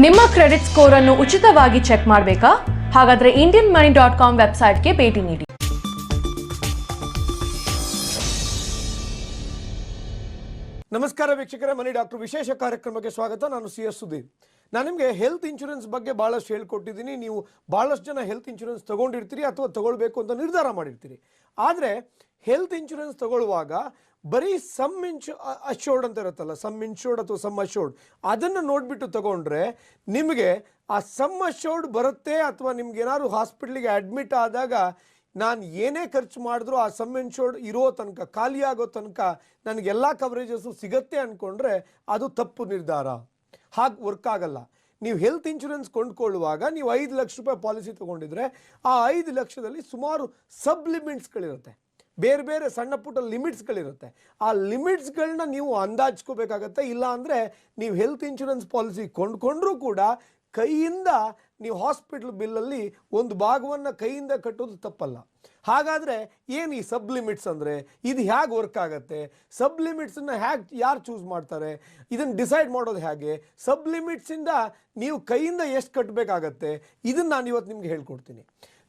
ನಿಮ್ಮ credit score ಅನ್ನು ಉಚಿತವಾಗಿ ಚೆಕ್ ಮಾಡಬೇಕಾ? ಹಾಗಾದ್ರೆ ಇಂಡಿಯನ್ ಮನಿ ಡಾಟ್ ಕಾಮ್ ವೆಬ್ಸೈಟ್ಗೆ ಭೇಟಿ ನೀಡಿ. ನಮಸ್ಕಾರ ವೀಕ್ಷಕರೇ, ಮನಿ ಡಾಕ್ಟರ್ ವಿಶೇಷ ಕಾರ್ಯಕ್ರಮಕ್ಕೆ ಸ್ವಾಗತ. ನಾನು ಸಿ ಎಸ್ ಸುಧೀರ್ ನಾನು ನಿಮಗೆ ಹೆಲ್ತ್ ಇನ್ಶೂರೆನ್ಸ್ ಬಗ್ಗೆ ಭಾಳಷ್ಟು ಹೇಳ್ಕೊಟ್ಟಿದ್ದೀನಿ. ನೀವು ಭಾಳಷ್ಟು ಜನ ಹೆಲ್ತ್ ಇನ್ಶೂರೆನ್ಸ್ ತಗೊಂಡಿರ್ತೀರಿ ಅಥವಾ ತಗೊಳ್ಬೇಕು ಅಂತ ನಿರ್ಧಾರ ಮಾಡಿರ್ತೀರಿ. ಆದರೆ ಹೆಲ್ತ್ ಇನ್ಶೂರೆನ್ಸ್ ತಗೊಳ್ಳುವಾಗ ಬರೀ ಸಮ್ ಇನ್ಶು ಅಶ್ಯೋರ್ಡ್ ಅಂತ ಇರುತ್ತಲ್ಲ ಸಮ್ ಇನ್ಶೋರ್ಡ್ ಅಥವಾ ಸಮ್ ಅಶೋರ್ಡ್ ಅದನ್ನು ನೋಡಿಬಿಟ್ಟು ತಗೊಂಡ್ರೆ ನಿಮಗೆ ಆ ಸಮ್ ಅಶ್ಯೋರ್ಡ್ ಬರುತ್ತೆ ಅಥವಾ ನಿಮ್ಗೆ ಏನಾದ್ರು ಹಾಸ್ಪಿಟ್ಲಿಗೆ ಅಡ್ಮಿಟ್ ಆದಾಗ ನಾನು ಏನೇ ಖರ್ಚು ಮಾಡಿದ್ರು ಆ ಸಮ್ ಇನ್ಶೋರ್ಡ್ ಇರೋ ತನಕ ಖಾಲಿಯಾಗೋ ತನಕ ನನಗೆಲ್ಲ ಕವರೇಜಸ್ಸು ಸಿಗತ್ತೆ ಅಂದ್ಕೊಂಡ್ರೆ ಅದು ತಪ್ಪು ನಿರ್ಧಾರ. ಹಾಗೆ ವರ್ಕ್ ಆಗಲ್ಲ. ನೀವು ಹೆಲ್ತ್ ಇನ್ಶೂರೆನ್ಸ್ ಕೊಂಡ್ಕೊಳ್ಳುವಾಗ ನೀವು ಐದು ಲಕ್ಷ ರೂಪಾಯಿ ಪಾಲಿಸಿ ತೊಗೊಂಡಿದ್ರೆ ಆ ಐದು ಲಕ್ಷದಲ್ಲಿ ಸುಮಾರು ಸಬ್ ಲಿಮಿಟ್ಸ್ಗಳಿರುತ್ತೆ ಬೇರೆ ಬೇರೆ ಸಣ್ಣ ಪುಟ್ಟ ಲಿಮಿಟ್ಸ್ಗಳಿರುತ್ತೆ ಆ ಲಿಮಿಟ್ಸ್ಗಳನ್ನ ನೀವು ಅಂದಾಜ್ಕೋಬೇಕಾಗತ್ತೆ ಇಲ್ಲ ಅಂದರೆ ನೀವು ಹೆಲ್ತ್ ಇನ್ಶೂರೆನ್ಸ್ ಪಾಲಿಸಿ ಕೊಂಡ್ಕೊಂಡ್ರೂ ಕೂಡ ಕೈಯಿಂದ ನೀವು ಹಾಸ್ಪಿಟ್ಲ್ ಬಿಲ್ಲಲ್ಲಿ ಒಂದು ಭಾಗವನ್ನು ಕೈಯಿಂದ ಕಟ್ಟೋದು ತಪ್ಪಲ್ಲ. ಹಾಗಾದರೆ ಏನು ಈ ಸಬ್ ಲಿಮಿಟ್ಸ್ ಅಂದರೆ? ಇದು ಹೇಗೆ ವರ್ಕ್ ಆಗುತ್ತೆ? ಸಬ್ ಲಿಮಿಟ್ಸನ್ನ ಹೇಗೆ ಯಾರು ಚೂಸ್ ಮಾಡ್ತಾರೆ? ಇದನ್ನು ಡಿಸೈಡ್ ಮಾಡೋದು ಹೇಗೆ ಸಬ್ ಲಿಮಿಟ್ಸಿಂದ ನೀವು ಕೈಯಿಂದ ಎಷ್ಟು ಕಟ್ಟಬೇಕಾಗತ್ತೆ ಇದನ್ನು ನಾನು ಇವತ್ತು ನಿಮ್ಗೆ ಹೇಳ್ಕೊಡ್ತೀನಿ.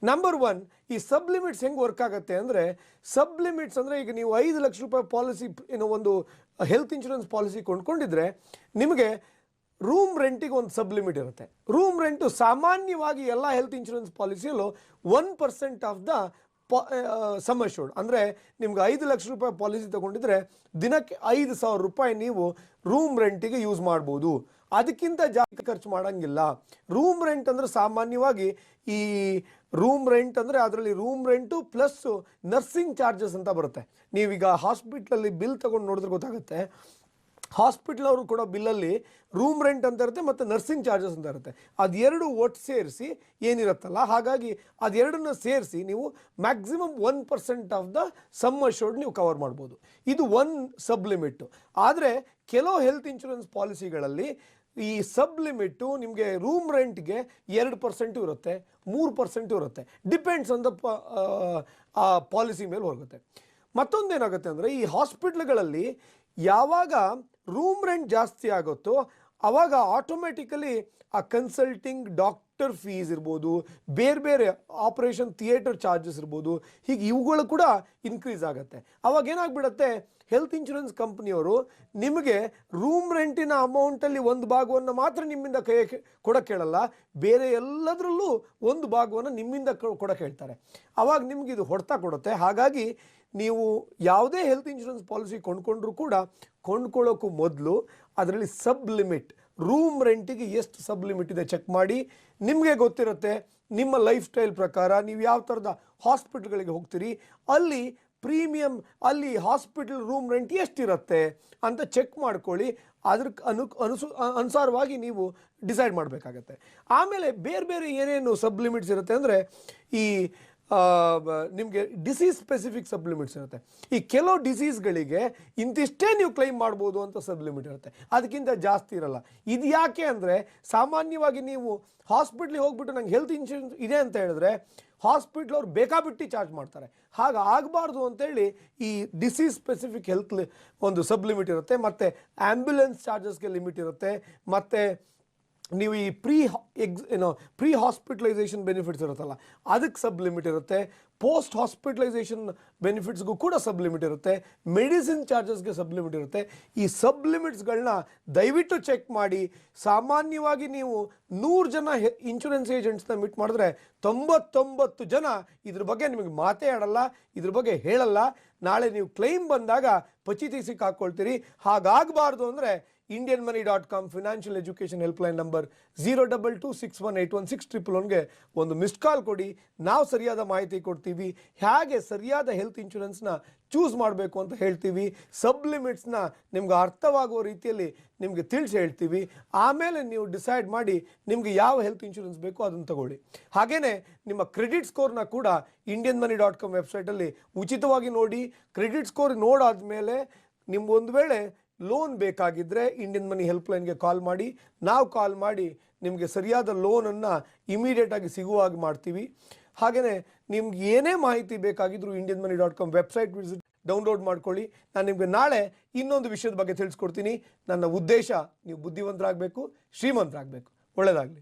ನಂಬರ್ ಒನ್ ಈ ಸಬ್ ಲಿಮಿಟ್ಸ್ ಹೆಂಗೆ ವರ್ಕ್ ಆಗುತ್ತೆ ಅಂದರೆ ಸಬ್ ಲಿಮಿಟ್ಸ್ ಅಂದರೆ ಈಗ ನೀವು ಐದು ಲಕ್ಷ ರೂಪಾಯಿ ಪಾಲಿಸಿ, ಏನೋ ಒಂದು ಹೆಲ್ತ್ ಇನ್ಶೂರೆನ್ಸ್ ಪಾಲಿಸಿ ಕೊಂಡ್ಕೊಂಡಿದ್ರೆ, ನಿಮಗೆ ರೂಮ್ ರೆಂಟಿಗೆ ಒಂದು ಸಬ್ ಲಿಮಿಟ್ ಇರುತ್ತೆ. ರೂಮ್ ರೆಂಟು ಸಾಮಾನ್ಯವಾಗಿ ಎಲ್ಲ health insurance ಪಾಲಿಸಿಯಲ್ಲೂ one percent of the sum assured ಅಂದರೆ ನಿಮ್ಗೆ ಐದು ಲಕ್ಷ ರೂಪಾಯಿ ಪಾಲಿಸಿ ತಗೊಂಡಿದ್ರೆ ದಿನಕ್ಕೆ ಐದು ಸಾವಿರ ರೂಪಾಯಿ ನೀವು ರೂಮ್ ರೆಂಟಿಗೆ ಯೂಸ್ ಮಾಡ್ಬೋದು. ಅದಕ್ಕಿಂತ ಜಾಸ್ತಿ ಖರ್ಚು ಮಾಡೋಂಗಿಲ್ಲ. ರೂಮ್ ರೆಂಟ್ ಅಂದರೆ ಸಾಮಾನ್ಯವಾಗಿ ಈ ರೂಮ್ ರೆಂಟ್ ಅಂದರೆ ಅದರಲ್ಲಿ room rent plus nursing charges ಅಂತ ಬರುತ್ತೆ. ನೀವೀಗ ಹಾಸ್ಪಿಟ್ಲಲ್ಲಿ ಬಿಲ್ ತೊಗೊಂಡು ನೋಡಿದ್ರೆ ಗೊತ್ತಾಗುತ್ತೆ. ಹಾಸ್ಪಿಟ್ಲ್ ಅವರು ಕೊಡೋ ಬಿಲ್ಲಲ್ಲಿ ರೂಮ್ ರೆಂಟ್ ಅಂತ ಇರುತ್ತೆ ಮತ್ತು ನರ್ಸಿಂಗ್ ಚಾರ್ಜಸ್ ಅಂತ ಇರುತ್ತೆ. ಅದೆರಡು ಒಟ್ಟು ಸೇರಿಸಿ ಏನಿರುತ್ತಲ್ಲ, ಹಾಗಾಗಿ ಅದೆರಡನ್ನ ಸೇರಿಸಿ ನೀವು maximum one percent of the sum assured ನೀವು ಕವರ್ ಮಾಡ್ಬೋದು. ಇದು ಒನ್ ಸಬ್ ಲಿಮಿಟ್ಟು ಆದರೆ ಕೆಲವು ಹೆಲ್ತ್ ಇನ್ಶೂರೆನ್ಸ್ ಪಾಲಿಸಿಗಳಲ್ಲಿ ಈ ಸಬ್ ಲಿಮಿಟ್ಟು ನಿಮಗೆ ರೂಮ್ ರೆಂಟ್ಗೆ ಎರಡು ಪರ್ಸೆಂಟು ಇರುತ್ತೆ, ಮೂರು ಪರ್ಸೆಂಟು ಇರುತ್ತೆ. ಡಿಪೆಂಡ್ಸ್ ಆನ್ ದ ಆ ಪಾಲಿಸಿ ಮೇಲೆ ಹೋಗುತ್ತೆ. ಮತ್ತೊಂದೇನಾಗುತ್ತೆ ಅಂದರೆ ಈ ಹಾಸ್ಪಿಟ್ಲ್ಗಳಲ್ಲಿ ಯಾವಾಗ ರೂಮ್ ರೆಂಟ್ ಜಾಸ್ತಿ ಆಗುತ್ತೋ ಆವಾಗ ಆಟೋಮೆಟಿಕಲಿ ಆ ಕನ್ಸಲ್ಟಿಂಗ್ ಡಾಕ್ಟರ್ ಫೀಸ್ ಇರ್ಬೋದು, ಬೇರೆ ಬೇರೆ ಆಪರೇಷನ್ ಥಿಯೇಟರ್ ಚಾರ್ಜಸ್ ಇರ್ಬೋದು, ಹೀಗೆ ಇವುಗಳು ಕೂಡ ಇನ್ಕ್ರೀಸ್ ಆಗುತ್ತೆ. ಅವಾಗ ಏನಾಗ್ಬಿಡುತ್ತೆ? ಹೆಲ್ತ್ ಇನ್ಶೂರೆನ್ಸ್ ಕಂಪ್ನಿಯವರು ನಿಮಗೆ ರೂಮ್ ರೆಂಟಿನ ಅಮೌಂಟಲ್ಲಿ ಒಂದು ಭಾಗವನ್ನು ಮಾತ್ರ ನಿಮ್ಮಿಂದ ಕೈ ಕೊಡೋಕೆ ಹೇಳಲ್ಲ ಬೇರೆ ಎಲ್ಲದರಲ್ಲೂ ಒಂದು ಭಾಗವನ್ನು ನಿಮ್ಮಿಂದ ಕೊಡಕ್ಕೆ ಕೊಡೋಕೆ ಹೇಳ್ತಾರೆ ಆವಾಗ ನಿಮ್ಗೆ ಇದು ಹೊಡೆತ ಕೊಡುತ್ತೆ. ಹಾಗಾಗಿ ನೀವು ಯಾವುದೇ ಹೆಲ್ತ್ ಇನ್ಶೂರೆನ್ಸ್ ಪಾಲಿಸಿ ಕೊಂಡ್ಕೊಂಡ್ರೂ ಕೂಡ ಕೊಂಡ್ಕೊಳ್ಳೋಕ್ಕೂ ಮೊದಲು ಅದರಲ್ಲಿ ಸಬ್ ಲಿಮಿಟ್ ರೂಮ್ ರೆಂಟಿಗೆ ಎಷ್ಟು ಸಬ್ ಲಿಮಿಟ್ ಇದೆ ಚೆಕ್ ಮಾಡಿ. ನಿಮಗೆ ಗೊತ್ತಿರುತ್ತೆ ನಿಮ್ಮ ಲೈಫ್ ಸ್ಟೈಲ್ ಪ್ರಕಾರ ನೀವು ಯಾವ ಥರದ ಹಾಸ್ಪಿಟ್ಲ್ಗಳಿಗೆ ಹೋಗ್ತೀರಿ. ಅಲ್ಲಿ ಪ್ರೀಮಿಯಂ ಅಲ್ಲಿ ಹಾಸ್ಪಿಟಲ್ ರೂಮ್ ರೆಂಟ್ ಎಷ್ಟಿರುತ್ತೆ ಅಂತ ಚೆಕ್ ಮಾಡ್ಕೊಳ್ಳಿ. ಅದ್ರ ಅನು ಅನುಸು ಅನುಸಾರವಾಗಿ ನೀವು ಡಿಸೈಡ್ ಮಾಡಬೇಕಾಗತ್ತೆ. ಆಮೇಲೆ ಬೇರೆ ಬೇರೆ ಏನೇನು ಸಬ್ ಲಿಮಿಟ್ಸ್ ಇರುತ್ತೆ ಅಂದರೆ ಈ ನಿಮಗೆ ಡಿಸೀಸ್ ಸ್ಪೆಸಿಫಿಕ್ ಸಬ್ ಲಿಮಿಟ್ಸ್ ಇರುತ್ತೆ. ಈ ಕೆಲವು ಡಿಸೀಸ್ಗಳಿಗೆ ಇಂತಿಷ್ಟೇ ನೀವು ಕ್ಲೈಮ್ ಮಾಡ್ಬೋದು ಅಂತ ಸಬ್ ಲಿಮಿಟ್ ಇರುತ್ತೆ. ಅದಕ್ಕಿಂತ ಜಾಸ್ತಿ ಇರಲ್ಲ. ಇದು ಯಾಕೆ ಅಂದರೆ, ಸಾಮಾನ್ಯವಾಗಿ ನೀವು ಹಾಸ್ಪಿಟ್ಲಿಗೆ ಹೋಗ್ಬಿಟ್ಟು ನಂಗೆ ಹೆಲ್ತ್ ಇನ್ಶೂರೆನ್ಸ್ ಇದೆ ಅಂತ ಹೇಳಿದ್ರೆ ಹಾಸ್ಪಿಟ್ಲ್ ಅವ್ರು ಬೇಕಾಬಿಟ್ಟು ಚಾರ್ಜ್ ಮಾಡ್ತಾರೆ. ಹಾಗೆ ಆಗಬಾರ್ದು ಅಂತೇಳಿ ಈ ಡಿಸೀಸ್ ಸ್ಪೆಸಿಫಿಕ್ ಹೆಲ್ತ್ ಒಂದು ಸಬ್ ಲಿಮಿಟ್ ಇರುತ್ತೆ. ಮತ್ತು ಆ್ಯಂಬ್ಯುಲೆನ್ಸ್ ಚಾರ್ಜಸ್ಗೆ ಲಿಮಿಟ್ ಇರುತ್ತೆ. ಮತ್ತು ನೀವು ಈ ಪ್ರೀ ಎಕ್ಸ್ ಏನೋ ಪ್ರೀ ಹಾಸ್ಪಿಟಲೈಸೇಷನ್ ಬೆನಿಫಿಟ್ಸ್ ಇರುತ್ತಲ್ಲ ಅದಕ್ಕೆ ಸಬ್ ಲಿಮಿಟ್ ಇರುತ್ತೆ. ಪೋಸ್ಟ್ ಹಾಸ್ಪಿಟಲೈಸೇಷನ್ ಬೆನಿಫಿಟ್ಸ್ಗೂ ಕೂಡ ಸಬ್ಲಿಮಿಟ್ ಇರುತ್ತೆ. ಮೆಡಿಸಿನ್ ಚಾರ್ಜಸ್ಗೆ ಸಬ್ಲಿಮಿಟ್ ಇರುತ್ತೆ. ಈ ಸಬ್ಲಿಮಿಟ್ಸ್ಗಳನ್ನ ದಯವಿಟ್ಟು ಚೆಕ್ ಮಾಡಿ. ಸಾಮಾನ್ಯವಾಗಿ ನೀವು ನೂರು ಜನ ಇನ್ಶೂರೆನ್ಸ್ ಏಜೆಂಟ್ಸ್ನ ಮೀಟ್ ಮಾಡಿದ್ರೆ ತೊಂಬತ್ತೊಂಬತ್ತು ಜನ ಇದ್ರ ಬಗ್ಗೆ ನಿಮಗೆ ಮಾತೇ ಆಡಲ್ಲ, ಇದ್ರ ಬಗ್ಗೆ ಹೇಳಲ್ಲ. ನಾಳೆ ನೀವು ಕ್ಲೈಮ್ ಬಂದಾಗ ಪಚಿತಿ ಹಾಕ್ಕೊಳ್ತೀರಿ ಹಾಗಾಗಬಾರ್ದು ಅಂದರೆ Indian money dot com financial education helpline number zero double two six one eight one six triple ಒನ್ಗೆ ಒಂದು ಮಿಸ್ಡ್ ಕಾಲ್ ಕೊಡಿ. ನಾವು ಸರಿಯಾದ ಮಾಹಿತಿ ಕೊಡ್ತೀವಿ. ಹೇಗೆ ಸರಿಯಾದ ಹೆಲ್ತ್ ಇನ್ಶೂರೆನ್ಸ್ನ ಚೂಸ್ ಮಾಡಬೇಕು ಅಂತ ಹೇಳ್ತೀವಿ. ಸಬ್ ಲಿಮಿಟ್ಸ್ನ ನಿಮ್ಗೆ ಅರ್ಥವಾಗುವ ರೀತಿಯಲ್ಲಿ ನಿಮಗೆ ತಿಳಿಸಿ ಹೇಳ್ತೀವಿ. ಆಮೇಲೆ ನೀವು ಡಿಸೈಡ್ ಮಾಡಿ ನಿಮಗೆ ಯಾವ ಹೆಲ್ತ್ ಇನ್ಶೂರೆನ್ಸ್ ಬೇಕೋ ಅದನ್ನು ತಗೊಳ್ಳಿ. ಹಾಗೆಯೇ ನಿಮ್ಮ ಕ್ರೆಡಿಟ್ ಸ್ಕೋರ್ನ ಕೂಡ ಇಂಡಿಯನ್ ಮನಿ ಡಾಟ್ ಕಾಮ್ ವೆಬ್ಸೈಟಲ್ಲಿ ಉಚಿತವಾಗಿ ನೋಡಿ. ಕ್ರೆಡಿಟ್ ಸ್ಕೋರ್ ನೋಡಾದ ಮೇಲೆ ನಿಮ್ಗೊಂದು ವೇಳೆ ಲೋನ್ ಬೇಕಾಗಿದ್ದರೆ ಇಂಡಿಯನ್ ಮನಿ ಹೆಲ್ಪ್ಲೈನ್ಗೆ ಕಾಲ್ ಮಾಡಿ. ನಾವು ಕಾಲ್ ಮಾಡಿ ನಿಮಗೆ ಸರಿಯಾದ ಲೋನನ್ನು ಇಮಿಡಿಯೇಟಾಗಿ ಹಾಗೆ ಮಾಡ್ತೀವಿ. ಹಾಗೆಯೇ ನಿಮ್ಗೆ ಏನೇ ಮಾಹಿತಿ ಬೇಕಾಗಿದ್ರೂ Indian money dot com website visit, download ಮಾಡ್ಕೊಳ್ಳಿ. ನಾನು ನಿಮಗೆ ನಾಳೆ ಇನ್ನೊಂದು ವಿಷಯದ ಬಗ್ಗೆ ತಿಳಿಸ್ಕೊಡ್ತೀನಿ. ನನ್ನ ಉದ್ದೇಶ, ನೀವು ಬುದ್ಧಿವಂತರಾಗಬೇಕು, ಶ್ರೀಮಂತರಾಗಬೇಕು. ಒಳ್ಳೆಯದಾಗಲಿ